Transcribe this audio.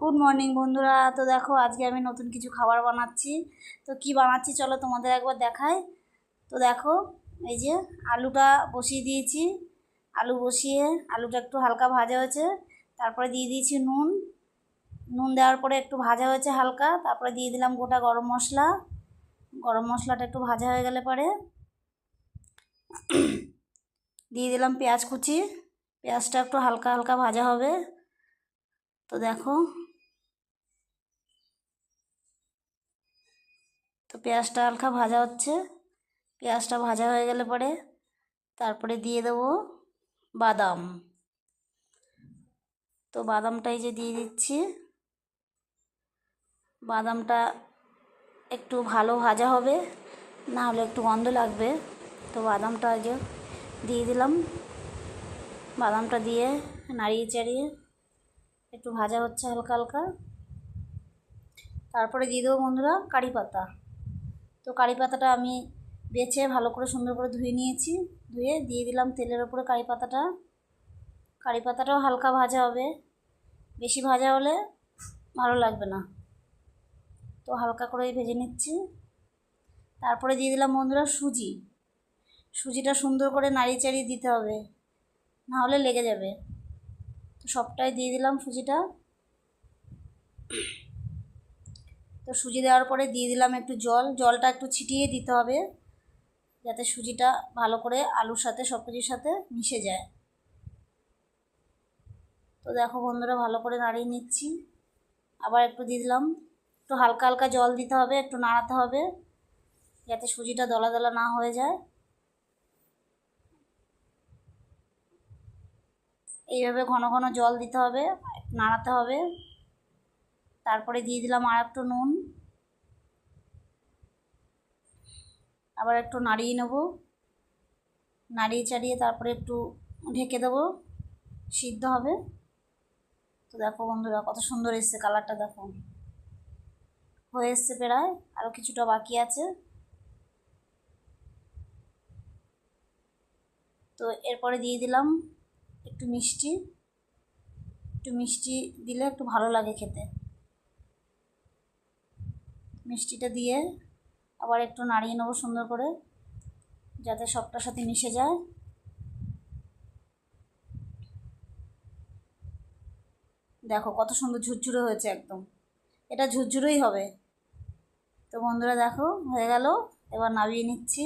Good morning বন্ধুরা। তো দেখো, আজকে আমি নতুন কিছু খাবার বানাচ্ছি। তো কি বানাচ্ছি চলো তোমাদের একবার দেখাই। তো দেখো, এই যে আলুটা বসিয়ে দিয়েছি। আলু বসিয়ে, আলুটা একটু হালকা ভাজা হয়েছে। তারপরে দিয়ে দিয়েছি নুন। নুন দেওয়ার পরে একটু ভাজা হয়েছে হালকা। তারপরে দিয়ে দিলাম গোটা গরম মশলা। গরম মশলাটা একটু ভাজা হয়ে গেলে পরে দিয়ে দিলাম পেঁয়াজ কুচি। পেঁয়াজটা একটু হালকা হালকা ভাজা হবে। তো দেখো। তো পেঁয়াজটা হালকা ভাজা হচ্ছে। পেঁয়াজটা ভাজা হয়ে গেলে পরে তারপরে দিয়ে দেবো বাদাম। তো বাদামটাই যে দিয়ে দিচ্ছি, বাদামটা একটু ভালো ভাজা হবে, না হলে একটু গন্ধ লাগবে। তো বাদামটা যে দিয়ে দিলাম। বাদামটা দিয়ে নাড়িয়ে চাড়িয়ে একটু ভাজা হচ্ছে হালকা হালকা। তারপরে দিয়ে দেবো বন্ধুরা কারি পাতা। তো কারি পাতাটা আমি বেছে ভালো করে সুন্দর করে ধুয়ে নিয়েছি। ধুয়ে দিয়ে দিলাম তেলের ওপরে কারি পাতাটা। কারি পাতাটাও হালকা ভাজা হবে। বেশি ভাজা হলে ভালো লাগবে না। তো হালকা করেই ভেজে নিচ্ছি। তারপরে দিয়ে দিলাম বন্ধুরা সুজি। সুজিটা সুন্দর করে নাড়িয়ে চাড়িয়ে দিতে হবে। না হলে লেগে যাবে। তো সবটাই দিয়ে দিলাম সুজিটা। তো সুজি দেওয়ার পরে দিয়ে দিলাম একটু জল। জলটা একটু ছিটিয়ে দিতে হবে যাতে সুজিটা ভালো করে আলুর সাথে সব কিছুর সাথে মিশে যায়। তো দেখো বন্ধুরা, ভালো করে নাড়িয়ে নিচ্ছি। আবার একটু দিয়ে দিলাম। একটু হালকা হালকা জল দিতে হবে, একটু নাড়াতে হবে যাতে সুজিটা দলা দলা না হয়ে যায়। এইভাবে ঘন ঘন জল দিতে হবে, নাড়াতে হবে। তারপরে দিয়ে দিলাম আর একটু নুন। আবার একটু নাড়িয়ে নেব। নাড়িয়ে চাড়িয়ে তারপরে একটু ঢেকে দেবো। সিদ্ধ হবে। তো দেখো বন্ধুরা, কত সুন্দর এসছে কালারটা দেখো। হয়ে এসছে প্রায় আরও কিছুটা বাকি আছে। তো এরপরে দিয়ে দিলাম একটু মিষ্টি একটু মিষ্টি দিলে একটু ভালো লাগে খেতে। মিষ্টিটা দিয়ে আবার একটু নাড়িয়ে নেব সুন্দর করে, যাতে সবটার সাথে মিশে যায়। দেখো কত সুন্দর ঝুরঝুরে হয়েছে একদম। এটা ঝুরঝুরেই হবে। তো বন্ধুরা দেখো, হয়ে গেল। এবার নামিয়ে নিচ্ছি।